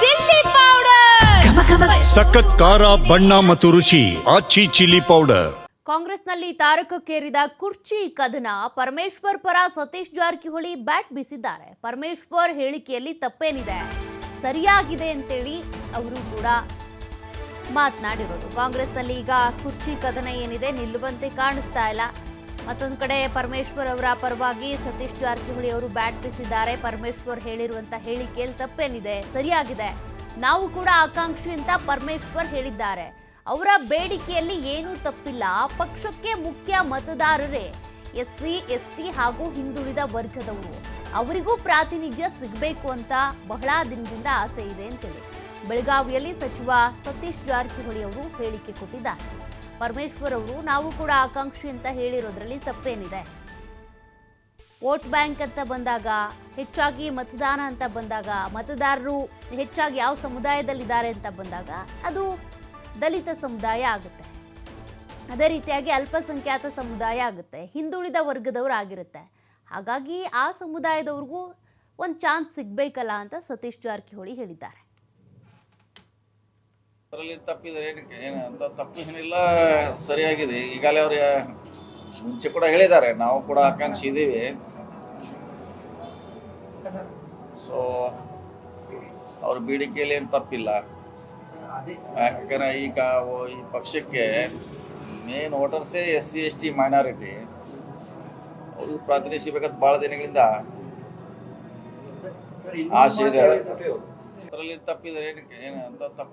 Chilli powder. ಸಖತ್ ಖಾರ ಬಣ್ಣ ಮತ್ತು ರುಚಿ ಆಚಿ ಚಿಲ್ಲಿ ಪೌಡರ್. ಕಾಂಗ್ರೆಸ್ನಲ್ಲಿ ತಾರಕಕ್ಕೇರಿದ ಕುರ್ಚಿ ಕದನ ಪರಮೇಶ್ವರ್ ಪರ ಸತೀಶ್ ಜಾರಕಿಹೊಳಿ ಬ್ಯಾಟ್ ಬೀಸಿದ್ದಾರೆ. ಪರಮೇಶ್ವರ್ ಹೇಳಿಕೆಯಲ್ಲಿ ತಪ್ಪೇನಿದೆ. ಸರಿಯಾಗಿದೆ ಅಂತೇಳಿ ಅವರು ಕೂಡ ಮಾತನಾಡಿರೋದು. ಕಾಂಗ್ರೆಸ್ನಲ್ಲಿ ಈಗ ಕುರ್ಚಿ ಕದನ ಏನಿದೆ ನಿಲ್ಲುವಂತೆ ಕಾಣಿಸ್ತಾ ಇಲ್ಲ. ಮತ್ತೊಂದು ಕಡೆ ಪರಮೇಶ್ವರ್ ಅವರ ಪರವಾಗಿ ಸತೀಶ್ ಜಾರಕಿಹೊಳಿ ಅವರು ಬ್ಯಾಟ್ ಬೀಸಿದ್ದಾರೆ. ಪರಮೇಶ್ವರ್ ಹೇಳಿರುವಂತ ಹೇಳಿಕೆಯಲ್ಲಿ ತಪ್ಪೇನಿದೆ, ಸರಿಯಾಗಿದೆ. ನಾವು ಕೂಡ ಆಕಾಂಕ್ಷಿ ಅಂತ ಪರಮೇಶ್ವರ್ ಹೇಳಿದ್ದಾರೆ. ಅವರ ಬೇಡಿಕೆಯಲ್ಲಿ ಏನೂ ತಪ್ಪಿಲ್ಲ. ಪಕ್ಷಕ್ಕೆ ಮುಖ್ಯ ಮತದಾರರೇ ಎಸ್ ಸಿ ಎಸ್ ಟಿ ಹಾಗೂ ಹಿಂದುಳಿದ ವರ್ಗದವರು. ಅವರಿಗೂ ಪ್ರಾತಿನಿಧ್ಯ ಸಿಗಬೇಕು ಅಂತ ಬಹಳ ದಿನದಿಂದ ಆಸೆ ಇದೆ ಅಂತೇಳಿ. ಬೆಳಗಾವಿಯಲ್ಲಿ ಸಚಿವ ಸತೀಶ್ ಜಾರಕಿಹೊಳಿ ಅವರು ಹೇಳಿಕೆ ಕೊಟ್ಟಿದ್ದಾರೆ. ಪರಮೇಶ್ವರ್ ಅವರು, ನಾವು ಕೂಡ ಆಕಾಂಕ್ಷಿ ಅಂತ ಹೇಳಿರೋದ್ರಲ್ಲಿ ತಪ್ಪೇನಿದೆ. ವೋಟ್ ಬ್ಯಾಂಕ್ ಅಂತ ಬಂದಾಗ, ಹೆಚ್ಚಾಗಿ ಮತದಾನ ಅಂತ ಬಂದಾಗ, ಮತದಾರರು ಹೆಚ್ಚಾಗಿ ಯಾವ ಸಮುದಾಯದಲ್ಲಿದ್ದಾರೆ ಅಂತ ಬಂದಾಗ, ಅದು ದಲಿತ ಸಮುದಾಯ ಆಗುತ್ತೆ. ಅದೇ ರೀತಿಯಾಗಿ ಅಲ್ಪಸಂಖ್ಯಾತ ಸಮುದಾಯ ಆಗುತ್ತೆ, ಹಿಂದುಳಿದ ವರ್ಗದವರು ಆಗಿರುತ್ತೆ. ಹಾಗಾಗಿ ಆ ಸಮುದಾಯದವ್ರಿಗೂ ಒಂದು ಚಾನ್ಸ್ ಸಿಗಬೇಕಲ್ಲ ಅಂತ ಸತೀಶ್ ಜಾರಕಿಹೊಳಿ ಹೇಳಿದ್ದಾರೆ. ಅದರಲ್ಲಿ ತಪ್ಪಿದ್ರೆ ಏನಕ್ಕೆ? ಏನು ಅಂತ ತಪ್ಪು ಏನಿಲ್ಲ ಸರಿಯಾಗಿದೆ. ಈಗಾಗಲೇ ಅವ್ರು ಮುಂಚೆ ಕೂಡ ಹೇಳಿದ್ದಾರೆ ನಾವು ಕೂಡ ಆಕಾಂಕ್ಷಿ ಇದ್ದೀವಿ. ಸೊ ಅವ್ರ ಬೇಡಿಕೆಯಲ್ಲಿ ಏನು ತಪ್ಪಿಲ್ಲ. ಯಾಕಂದ್ರೆ ಈಗ ಈ ಪಕ್ಷಕ್ಕೆ main ವೋಟರ್ಸೇ S C S T minority ಅವ್ರಿಗೆ ಪ್ರಾತಿನಿಧಿಸಬೇಕಂತ ಭಾಳ ದಿನಗಳಿಂದ ಆಶೆ ಇದೆ. ಅದರಲ್ಲಿ ತಪ್ಪಿದ್ರೆ ಏನಕ್ಕೆ? ಏನು ಅಂತ ತಪ್ಪು